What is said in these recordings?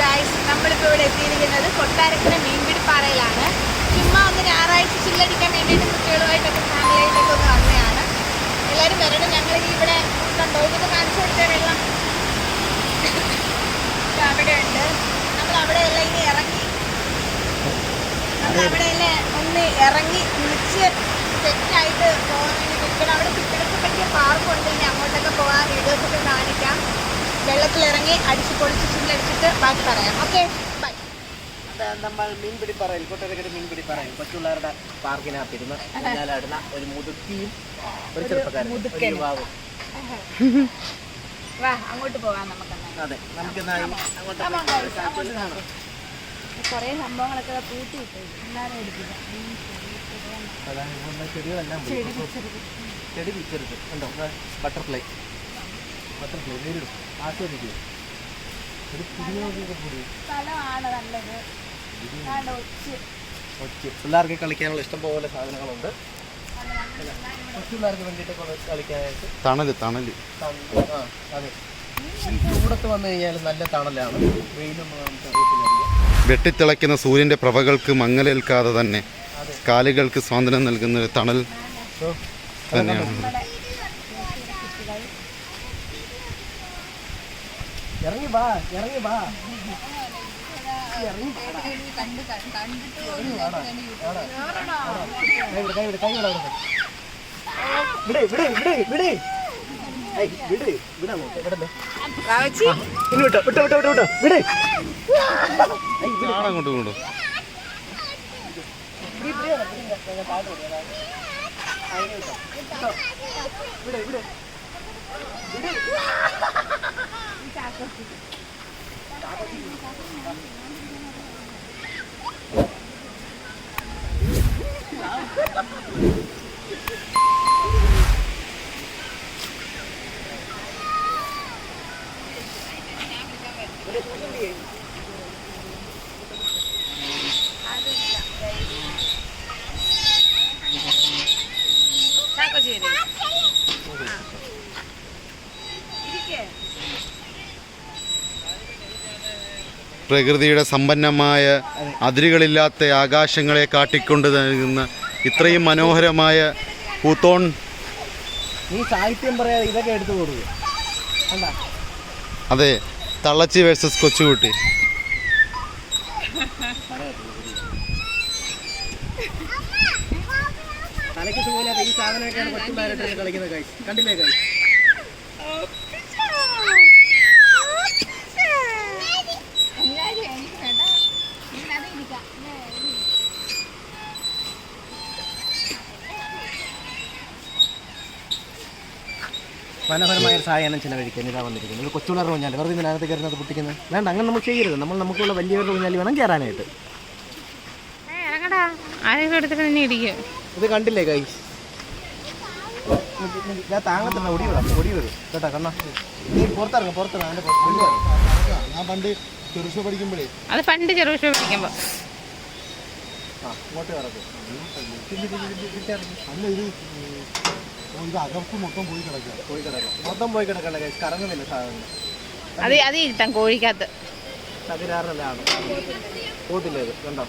Guys നമ്മളിപ്പോൾ ഇവിടെ എത്തിയിരിക്കുന്നത് കൊട്ടാരക്കര മീൻപിടിപ്പാറയിലാണ് ചുമ്മാ ഒന്ന് ഞായറാഴ്ച ചില്ലടിക്കാൻ വേണ്ടിയിട്ട് കുട്ടികളുമായിട്ടൊക്കെ ഫാമിലിയായിട്ടൊക്കെ ഒന്ന് വന്നതാണ്. എല്ലാവരും വരണം ഞങ്ങൾ ഇവിടെ കണ്ടോ ഇതൊക്കെ കാണിച്ചു കൊടുത്ത വെള്ളം. അവിടെ ഉണ്ട്. നമ്മൾ അവിടെ എല്ലാം ഇനി ഇറങ്ങി. നമ്മൾ അവിടെ എല്ലാം ഒന്ന് ഇറങ്ങി കുളിച്ച് സെറ്റായിട്ട് പോകാൻ വേണ്ടി നിൽക്കണം. അവിടെ കുട്ടികൾക്ക് പറ്റിയ പാർക്കുണ്ട് ഇനി അങ്ങോട്ടൊക്കെ പോകാൻ വീഡിയോസൊക്കെ കാണിക്കാം. വെള്ളത്തിലിറങ്ങി അടിച്ച് പൊളിച്ച് ചില്ലടിച്ചിട്ട് ബാക്കി പറയാം. ഓക്കെ ബൈ നമ്മൾ മീൻപിടി പറയൽ കൊട്ടരക്കര മീൻപിടി പറയൽ. കൊച്ചുള്ളവരുടെ പാർക്കിനകത്തിരുന്ന് ഊഞ്ഞാലാടുന്ന ഒരു മുതുക്കിയും ഒരു ചെറുപ്പക്കാരൻ ഒരു. യുവാവും. വാ അങ്ങോട്ട് പോകാം നമുക്ക് അതെ നമുക്ക് അങ്ങോട്ട് കുറേ സംഭവങ്ങളൊക്കെ പൂട്ടി എല്ലാവരും എടുക്കില്ല ചെടികളെല്ലാം പോയി. ചെടി ചെറുത് ഉണ്ടോ? ബട്ടർഫ്ലൈ. ബട്ടർഫ്ലൈ നേരിടും. ആസ്വദിക്കും. ഒരു പുതിയൊക്കെ പുതിയ സ്ഥലമാണ് നല്ലത്. ആണ്ട് ഒച്ച്. പിള്ളേർക്ക് കളിക്കാനുള്ള ഇഷ്ടംപോലെ സാധനങ്ങളുണ്ട്. കൊച്ചുപിള്ളേർക്ക് വേണ്ടിയിട്ട് കളിക്കാനായിട്ട്. തണൽ തണൽ. ആ അതെ. ചൂടത്ത് വന്നു കഴിഞ്ഞാൽ നല്ല തണലാണ്. വെയിലൊന്നും നമുക്ക് അറിയത്തില്ല. വെട്ടിത്തിളയ്ക്കുന്ന സൂര്യന്റെ പ്രഭകൾക്ക് മങ്ങലേൽക്കാതെ തന്നെ കാലുകൾക്ക് സ്വാതന്ത്ര്യം നൽകുന്ന ഒരു തണൽ തന്നെയാണ്. ഇറങ്ങി വാ ഇറങ്ങി വാ. വിട്, കൈ വിട്, കൈ വിട്. വിട്, വിട്, വിട്, വിട്. വിട്, വിട് വിടല്ലേ. ഇനി വിട്ടോ, വിട്ടോ, വിട്ടോ, വിട്ടോ, വിട്. അങ്ങോട്ട് കൊണ്ടു വിട്, വിട്. ചാക്കോശ്ശേരി ഇരിക്കേ പ്രകൃതിയുടെ സമ്പന്നമായ അതിരുകളില്ലാത്ത ആകാശങ്ങളെ കാട്ടിക്കൊണ്ട് നൽകുന്ന ഇത്രയും മനോഹരമായ പൂത്തോൺ. നീ സാഹിത്യം പറയാതെ ഇതൊക്കെ എടുത്തു കൊടുക്കുക അതെ തള്ളച്ചി വേഴ്സസ് കൊച്ചുകുട്ടി. തലയ്ക്ക് സുഖമില്ലാത്ത ഈ സാധനമൊക്കെയാണ് കൊച്ചുപിള്ളേരായിട്ട് കളിക്കുന്നത് കണ്ടില്ലേ കൈ മനോഹരമായ ഒരു സായാഹ്നം ചിലവഴിക്കാൻ ഇതാ വന്നിരിക്കുന്നത് കൊച്ചുള്ള കൊച്ചുപിള്ളേരുടെ ഊഞ്ഞാൽ വെറുതെ ഇതിനകത്ത് കയറുന്നത് പൊട്ടിക്കുന്നത്. വേണ്ട അങ്ങനെ നമ്മൾ ചെയ്യരുത്. നമ്മൾ നമുക്കുള്ള വലിയവരുടെ ഊഞ്ഞാൽ വേണം കയറാനായിട്ട്. ഇത് കണ്ടില്ലേ കൈ ഞാൻ താങ്ങത്തില്ല ഒടി വിടാം ഒടി വിടും കേട്ടോ കണ്ണാ. നീ പുറത്തിറങ്ങ പുറത്തിറങ്ങ. അതിന്റെ ഞാൻ പണ്ട് ചെറുഷ പഠിക്കുമ്പോഴേ അത് പണ്ട് ചെറുപക്ഷ പിടിക്കുമ്പോ ആ ഇങ്ങോട്ട് കറക്കും അല്ല ഇത് ഇത് അകത്ത് മൊത്തം പോയി കിടക്കുക. പോയി കിടക്കാം മൊത്തം പോയി കിടക്കണ്ട കൈ കറങ്ങുന്നില്ല സാധനം. അത് അത് ഇരുത്താം കോഴിക്കകത്ത്. തകരാറിലാണ് പോത്തില്ല ഇത് കണ്ടോ?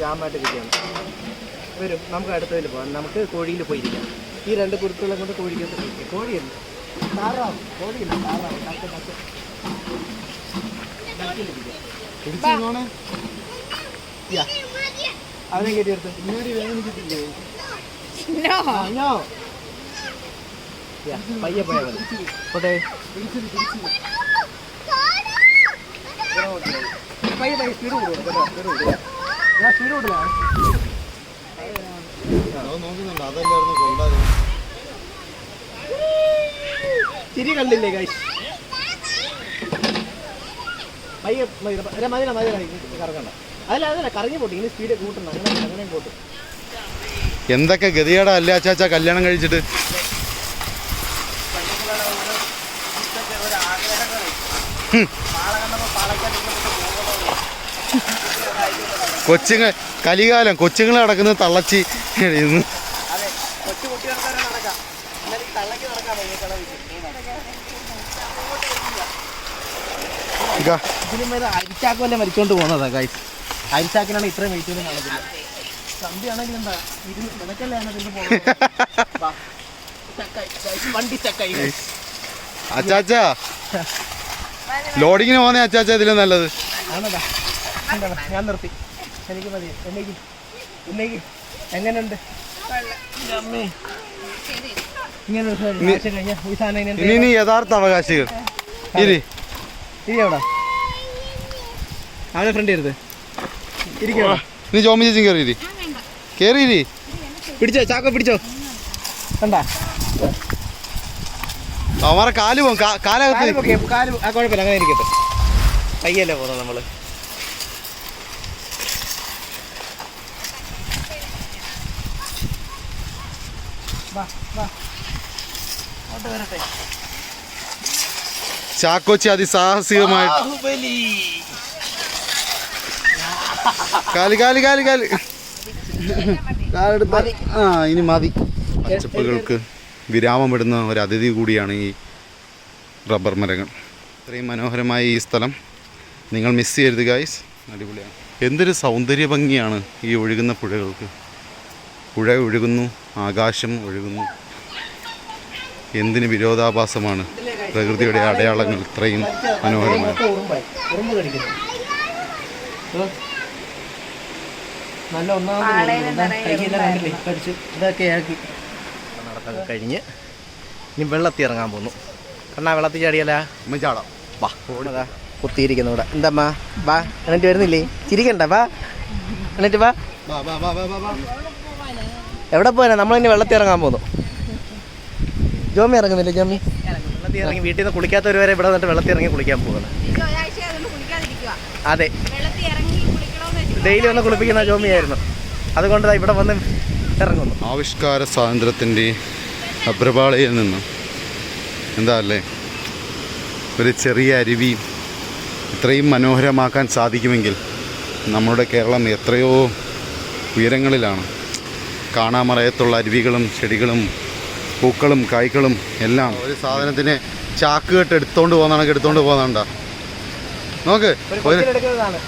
ജാമായിട്ട് ഇരിക്കുകയാണ്. വരും നമുക്ക് അടുത്തതിൽ പോകാം നമുക്ക് കോഴിയിൽ പോയിരിക്കാം ഈ രണ്ട് കുരുത്തുകളെ കൊണ്ട് കോഴിക്കകത്ത് പോയിരിക്കാം കോഴിയല്ല. താറാവ്. കോഴിയില്ല. താറാവ്. പിടിച്ചോണേ യാ. അവനെ കയറ്റിയെടുത്ത് ഇങ്ങനെ വേദനിക്കത്തില്ലേ? പയ്യെ പോയാൽ മതി. പോട്ടെ. കേട്ടോ ചിരി കണ്ടില്ലേ കൈ പയ്യെ മതി മതി മതി മതി കറങ്ങണ്ട. അതല്ല അതല്ല കറങ്ങി പോട്ടെ. ഇനി സ്പീഡ് കൂട്ടണം അങ്ങനെ അങ്ങനെ പോട്ട്. എന്തൊക്കെ ഗതികേടാ അല്ലേ അച്ചാച്ച കല്യാണം കഴിച്ചിട്ട് കൊച്ചുങ്ങൾ കലികാലം കൊച്ചുങ്ങൾ നടക്കുന്നത് തള്ളച്ചി ഇരുന്ന് അതെ കൊച്ചു കുട്ടികൾക്ക് വരെ നടക്കാം എന്നാൽ ഈ തള്ളക്ക് നടക്കാൻ കലികാലം കൊച്ചുങ്ങൾ നടക്കുന്ന തള്ളച്ചി. അരിച്ചാക്ക് വല്ല മരിച്ചോണ്ട് പോകുന്നതാ ഗൈസ് അരിച്ചാക്കിനാണ് ഇത്രയും വെയിറ്റ് ഒന്നും കാണത്തില്ല സന്ധ്യയാണെങ്കിൽ എന്താ ഇരുന്ന് നിനക്കല്ലേ അതിന്റെ പോകുന്നത് വാ. സ്റ്റക്കായി, guys. വണ്ടി. അച്ചാച്ചാ. ലോഡിങ്ങിന് പോകുന്ന അച്ചാച്ച ഇതിലും നല്ലത്. ഞാൻ നിർത്തി. എനിക്ക് മതി. എന്നേക്ക് എന്നേക്ക് എങ്ങനെയുണ്ട് എന്റെ അമ്മേ ഇങ്ങനെ ഒരു സാധനം ആഴ്ച കഴിഞ്ഞാ ഈ സാധനം ഇനി എന്ത് നീ യഥാർത്ഥ അവകാശികൾ. ഇരി. ഇരി അവിടെ. അവനെ ഫ്രണ്ട് ഇരുത് ഇരിക്കോ നീ ജോമി ചേച്ചി കയറി ഇരി. കയറി ഇരി. പിടിച്ചോ ചാക്ക പിടിച്ചോ. കണ്ടാ? അവന്മാരെ കാലു പോകും കാലു കാലകത്ത് കാൽ പൊക്കി, കാൽ ആ കുഴപ്പമില്ല അങ്ങനെ ഇരിക്കട്ടെ. കയ്യല്ലേ പോകുന്നത് നമ്മൾ. അങ്ങോട്ട് വരട്ടെ. ചാക്കോച്ചി അതിസാഹസികമായിട്ട്. കാലി കാലി കാലി കാൽ. കാലെടുത്ത. ആ ഇനി മതി. പച്ചപ്പുകൾക്ക് വിരാമമിടുന്ന ഒരു അതിഥി കൂടിയാണ് ഈ റബ്ബർ മരങ്ങൾ. ഇത്രയും മനോഹരമായ ഈ സ്ഥലം നിങ്ങൾ മിസ് ചെയ്യരുത് ഗായ്സ് അടിപൊളിയാണ്. എന്തൊരു സൗന്ദര്യ ഭംഗിയാണ് ഈ ഒഴുകുന്ന പുഴകൾക്ക്. പുഴ ഒഴുകുന്നു ആകാശം ഒഴുകുന്നു. എന്തിന് വിരോധാഭാസമാണ്? പ്രകൃതിയുടെ അടയാളങ്ങൾ ഇത്രയും മനോഹരമാണ്. നല്ല ഒന്നാമത് ഇതൊക്കെ ആക്കി. നടത്തൊക്കെ കഴിഞ്ഞ് ഇനി വെള്ളത്തിൽ ഇറങ്ങാൻ പോന്നു. കണ്ണാ വെള്ളത്തിൽ ചാടിയല്ല? ചാടാം. വാ ഓടാ കുത്തിയിരിക്കുന്നു ഇവിടെ. എന്താമ്മാ വാ എന്നിട്ട് വരുന്നില്ലേ? ചിരിക്കണ്ട വാ. എന്നിട്ട് വാ വാ വാ വാ വാ. എവിടെ പോയാ നമ്മൾ ഇനി വെള്ളത്തിൽ ഇറങ്ങാൻ പോകുന്നു ജോമി ഇറങ്ങുന്നില്ല ജോമി? വെള്ളത്തിൽ ഇറങ്ങി വീട്ടിൽ നിന്ന് കുളിക്കാത്തവർ വരെ ഇവിടെ വന്നിട്ട് വെള്ളത്തിൽ ഇറങ്ങി കുളിക്കാൻ പോകുന്നു അതെ. ഡെയിലി വന്ന് കുളിപ്പിക്കുന്ന ജോമിയായിരുന്നു. അതുകൊണ്ട് ഇവിടെ വന്ന് ഇറങ്ങുന്നു. ആവിഷ്കാര സ്വാതന്ത്ര്യത്തിന്റെ അപ്രപാളിയിൽ നിന്നും എന്താ അല്ലേ? ഒരു ചെറിയ അരുവി ഇത്രയും മനോഹരമാക്കാൻ സാധിക്കുമെങ്കിൽ നമ്മുടെ കേരളം എത്രയോ ഉയരങ്ങളിലാണ്. കാണാമറയത്തുള്ള അരുവികളും ചെടികളും പൂക്കളും കായ്ക്കളും എല്ലാം ഒരു സാധനത്തിന് ചാക്ക് കെട്ട് എടുത്തോണ്ട് പോകുന്നതാണ് എടുത്തോണ്ട് പോകുന്നുണ്ടോ നോക്ക് ഒരു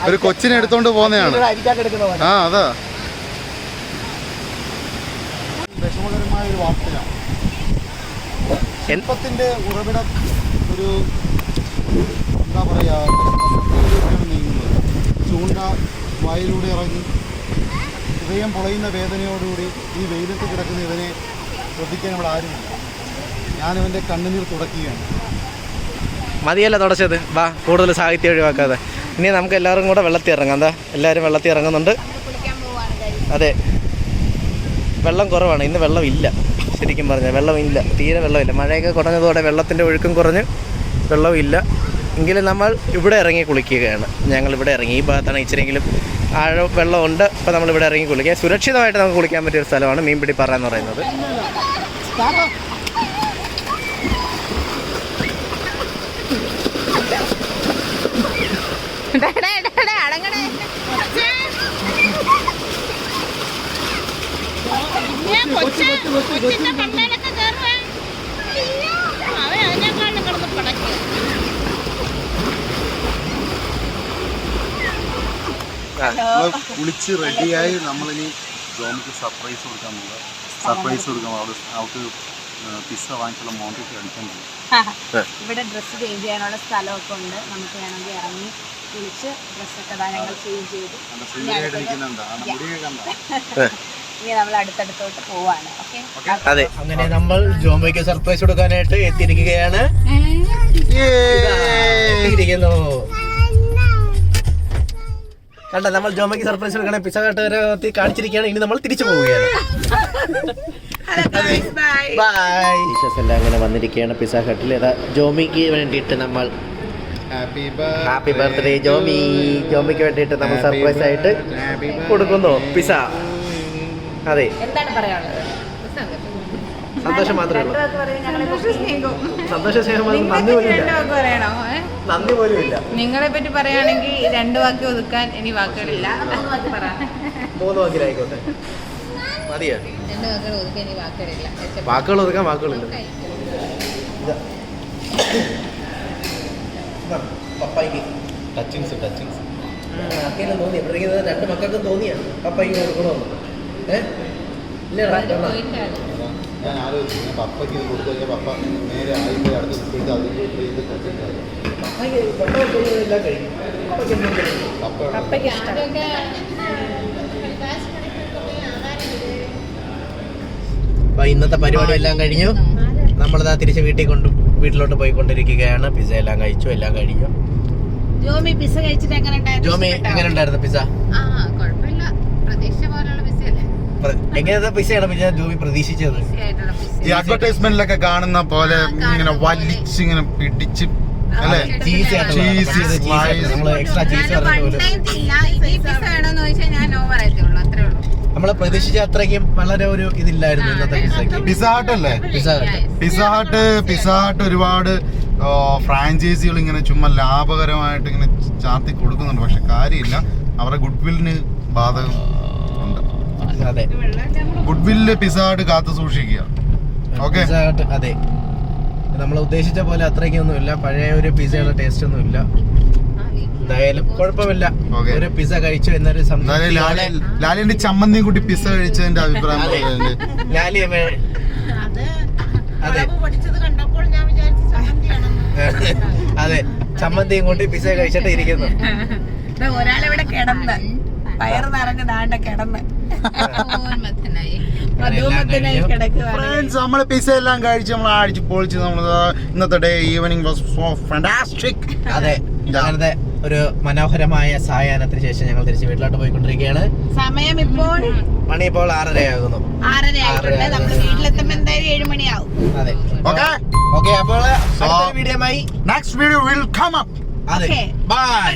ഒരു കൊച്ചിനെ എടുത്തോണ്ട് പോകുന്നതാണ് ആ അതാ. വിഷമകരമായ ഒരു വാർത്തയാണ്. ശില്പത്തിന്റെ ഉറവിടം ഒരു എന്താ പറയാ നീങ്ങുന്നത് ചൂണ്ട വായിലൂടെ ഇറങ്ങി ഹൃദയം പൊളയുന്ന വേദനയോടുകൂടി ഈ വെയിലത്ത് കിടക്കുന്ന ഇവനെ ശ്രദ്ധിക്കാൻ ഇവിടെ ആരുമില്ല. ഞാനിവന്റെ കണ്ണുനീർ തുടക്കുകയാണ് മതിയല്ല തുടച്ചത്. വാ കൂടുതൽ സാഹിത്യം ഒഴിവാക്കാതെ. ഇനി നമുക്ക് എല്ലാവരും കൂടെ വെള്ളത്തിൽ ഇറങ്ങാം. എന്താ? എല്ലാവരും വെള്ളത്തിൽ ഇറങ്ങുന്നുണ്ട്. അതെ. വെള്ളം കുറവാണ്. ഇന്ന് വെള്ളം ഇല്ല. ശരിക്കും പറഞ്ഞാൽ വെള്ളം ഇല്ല. തീരെ വെള്ളമില്ല. മഴയൊക്കെ കുറഞ്ഞതോടെ വെള്ളത്തിന്റെ ഒഴുക്കും കുറഞ്ഞ് വെള്ളവും ഇല്ല. എങ്കിലും നമ്മൾ ഇവിടെ ഇറങ്ങി കുളിക്കുകയാണ്. ഞങ്ങൾ ഇവിടെ ഇറങ്ങി. ഈ ഭാഗത്താണ് ഇച്ചിരിയെങ്കിലും ആഴ വെള്ളമുണ്ട്. അപ്പോൾ നമ്മൾ ഇവിടെ ഇറങ്ങി കുളിക്കുക. സുരക്ഷിതമായിട്ട് നമുക്ക് കുളിക്കാൻ പറ്റിയ ഒരു സ്ഥലമാണ് മീൻപിടി പറ എന്ന് പറയുന്നത്. കൊച്ചിന്റെ കണ്ണയിലൊക്കെ കുളിച്ച് റെഡിയായി നമ്മളിനി ജോമിക്ക് സർപ്രൈസ് കൊടുക്കാൻ പോകുക സർപ്രൈസ് കൊടുക്കാൻ അവിടെ അവർക്ക് പിസ്സ വാങ്ങിച്ചുള്ള മോണ്ടിക്ക് അടിക്കാൻ പോകും ഇവിടെ ഡ്രസ്സ് ചേഞ്ച് ചെയ്യാനുള്ള സ്ഥലമൊക്കെ ഉണ്ട്. നമുക്ക് വേണമെങ്കിൽ ഇറങ്ങി കുളിച്ച് ഡ്രസ്സൊക്കെ ഞങ്ങൾ ചേഞ്ച് ചെയ്ത്. ഇനി നമ്മൾ അടുത്തടുത്തോട്ട് പോവാണ്. ഓക്കെ അതെ. അങ്ങനെ നമ്മൾ ജോംബയ്ക്ക് സർപ്രൈസ് കൊടുക്കാനായിട്ട് എത്തിയിരിക്കുകയാണ്. എത്തിയിരിക്കുന്നു. കണ്ട നമ്മൾ ജോമയ്ക്ക് സർപ്രൈസ് കൊടുക്കണേ പിസ കട്ടുകാരെ കാണിച്ചിരിക്കുകയാണ്. ഇനി നമ്മൾ തിരിച്ചു പോവുകയാണ്. എല്ലാം അങ്ങനെ വന്നിരിക്കുകയാണ് പിസ ഹട്ടിൽ ഏതാ ജോമിക്ക് വേണ്ടിയിട്ട് നമ്മൾ ഹാപ്പി ബർത്ത്ഡേ ജോമി. ജോമിക്ക് വേണ്ടിയിട്ട് നമ്മൾ സർപ്രൈസ് ആയിട്ട് കൊടുക്കുന്നു പിസ. അതെ. എന്താണ് പറയാനുള്ളത്? സന്തോഷം മാത്രമേ ഉള്ളൂ. സന്തോഷ സ്നേഹം നന്ദി നന്ദി പോലും ഇല്ല നിങ്ങളെ പറ്റി പറയുകയാണെങ്കിൽ രണ്ട് വാക്ക് ഒതുക്കാൻ ഇനി വാക്കുകളില്ല. മൂന്ന് വാക്കിലായിക്കോട്ടെ. മതിയാ? രണ്ട് വാക്കുകൾ ഒതുക്കാൻ ഇനി വാക്കുകളില്ല. വാക്കുകൾ ഒതുക്കാൻ വാക്കുകളില്ല. ഇതാ. ഇതാ, ടച്ചിങ്സ് ടച്ചിങ്സ്. ആർക്കെങ്കിലും തോന്നി. ഇത് രണ്ട് മക്കൾക്കും തോന്നിയാ. പപ്പായിക്ക് കൊടുക്കണമെന്ന് ഏഹ് ഇല്ല. ഞാൻ ആലോചിച്ചു ഞാൻ പപ്പയ്ക്ക് ഇത് കൊടുത്തു കഴിഞ്ഞാൽ പപ്പ നേരെ ആയിപ്പോയി അടുത്ത് സ്പീഡ് അതിന്റെ ഇത് അപ്പൊ ഇന്നത്തെ പരിപാടി എല്ലാം കഴിഞ്ഞു. നമ്മളിതാ തിരിച്ച് വീട്ടിൽ കൊണ്ട് വീട്ടിലോട്ട് പോയിക്കൊണ്ടിരിക്കുകയാണ്. പിസ എല്ലാം കഴിച്ചു എല്ലാം കഴിഞ്ഞു. ജോമി പിസ കഴിച്ചിട്ട് എങ്ങനെ ഉണ്ടായിരുന്നു? ജോമി എങ്ങനെ ഉണ്ടായിരുന്നു പിസ്സ ആ കുഴപ്പമില്ല പ്രതീക്ഷ പോലുള്ള ബിസിയല്ലേ എങ്ങനത്തെ പിസ്സയാണ് പിന്നെ ജോമി പ്രതീക്ഷിച്ചത്. ഈ അഡ്വർടൈസ്മെന്റിലൊക്കെ കാണുന്ന പോലെ ഇങ്ങനെ വലിച്ചിങ്ങനെ വലിച്ച് ഇങ്ങനെ പിടിച്ച് നമ്മളെ പ്രതീക്ഷിച്ച അത്രയ്ക്കും വളരെ ഒരു ഇതില്ലായിരുന്നു ഇന്നത്തെ പിസ്സയ്ക്ക് പിസ്സ ഹട്ട് അല്ലേ? ഹട്ട് പിസ്സ ഒരുപാട് ഫ്രാഞ്ചൈസികൾ ഇങ്ങനെ ചുമ്മാ ലാഭകരമായിട്ട് ഇങ്ങനെ ചാർത്തി കൊടുക്കുന്നുണ്ട്. പക്ഷെ കാര്യമില്ല. അവരുടെ ഗുഡ് വില്ലിന് ബാധകം അതെ. ഗുഡ് വില്ല് ഹട്ട് കാത്തു സൂക്ഷിക്കുക. ഓക്കെ? അതെ. നമ്മൾ ഉദ്ദേശിച്ച പോലെ അത്രയ്ക്കൊന്നും ഇല്ല. പഴയ ഒരു പിസയുടെ ടേസ്റ്റ് ഒന്നും ഇല്ല. എന്തായാലും കുഴപ്പമില്ല. ഒരു പിസ കഴിച്ചു എന്നൊരു ലാലിന്റെ ചമ്മന്തിയും കൂട്ടി പിസ കഴിച്ചതിന്റെ അഭിപ്രായം ലാലി അതെ അതെ. ചമ്മന്തിയും കൂട്ടി പിസ കഴിച്ചിട്ട് ഇരിക്കുന്നു. ഒരാളിവിടെ കിടന്ന്. പയർ നിറഞ്ഞ് ദാണ്ട കിടന്ന്. ഫ്രണ്ട്സ് നമ്മൾ പിസ എല്ലാം കഴിച്ച് നമ്മൾ അടിച്ച് പൊളിച്ച് നമ്മൾ ഇന്നത്തെ day evening was so fantastic അതെ അങ്ങനത്തെ ഒരു മനോഹരമായ സായാഹ്നത്തിന് ശേഷം ഞങ്ങൾ തിരിച്ച് വീട്ടിലോട്ട് പോയിക്കൊണ്ടിരിക്കുകയാണ്. സമയം ഇപ്പോൾ മണി ഇപ്പോൾ ആറരയാകുന്നു. അതെ. ഓക്കെ ഓക്കെ അപ്പോൾ video next video will come up അതെ. ബൈ